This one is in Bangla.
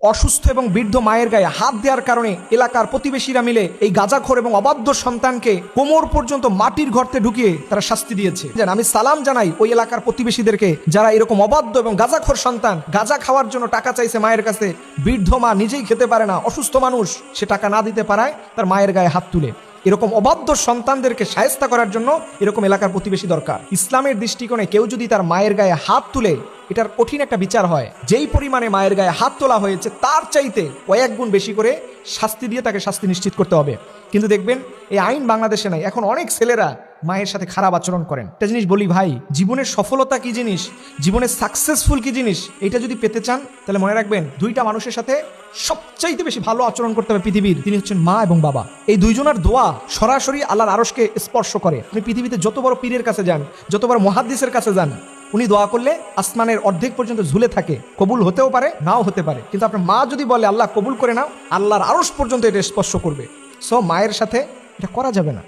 অসুস্থ এবং বৃদ্ধ মায়ের গায়ে হাত দেওয়ার কারণে এলাকার প্রতিবেশীরা মিলে এই গাজাখোর এবং অবাধ্য সন্তানকে কোমর পর্যন্ত মাটির গর্তে ঢুকিয়ে তারা শাস্তি দিয়েছে। আমি সালাম জানাই ওই এলাকার প্রতিবেশীদেরকে যারা এরকম অবাধ্য এবং গাজাখোর সন্তান, গাজা খাওয়ার জন্য টাকা চাইছে মায়ের কাছে। বৃদ্ধ মা নিজেই খেতে পারে না, অসুস্থ মানুষ, সে টাকা না দিতে পারায় তার মায়ের গায়ে হাত তুলে। এরকম অবাধ্য সন্তানদেরকে সায়স্তা করার জন্য এরকম এলাকার প্রতিবেশী দরকার। ইসলামের দৃষ্টিকোণে কেউ যদি তার মায়ের গায়ে হাত তুলে এটার কঠিন একটা বিচার হয়। যেই পরিমাণে মায়ের গায়ে হাত তোলা হয়েছে, তার চাইতে কয়েক গুণ বেশি করে শাস্তি দিয়ে তাকে শাস্তি নিশ্চিত করতে হবে। কিন্তু দেখবেন, এই আইন বাংলাদেশে নাই। এখন অনেক ছেলেরা মায়ের সাথে খারাপ আচরণ করেন। একটা জিনিস বলি ভাই, জীবনের সফলতা কি জিনিস? জীবনের সাকসেসফুল কি জিনিস? এটা যদি পেতে চান, তাহলে মনে রাখবেন, দুইটা মানুষের সাথে সবচাইতে বেশি ভালো আচরণ করতে হবে পৃথিবীর। তিনি হচ্ছেন মা এবং বাবা। এই দুইজনের দোয়া সরাসরি আল্লাহর আরসকে স্পর্শ করে। আপনি পৃথিবীতে যত বড় পীরের কাছে যান, যত বড় মহাদ্দিসের কাছে যান উনি দোয়া করলে আসমানের অর্ধেক পর্যন্ত ঝুলে থাকে, কবুল হতেও পারে, নাও হতে পারে। কিন্তু আপনার মা যদি বলে, আল্লাহ, কবুল করে নাও, আল্লাহর আরশ পর্যন্ত এটা স্পর্শ করবে। সো মায়ের সাথে এটা করা যাবে না।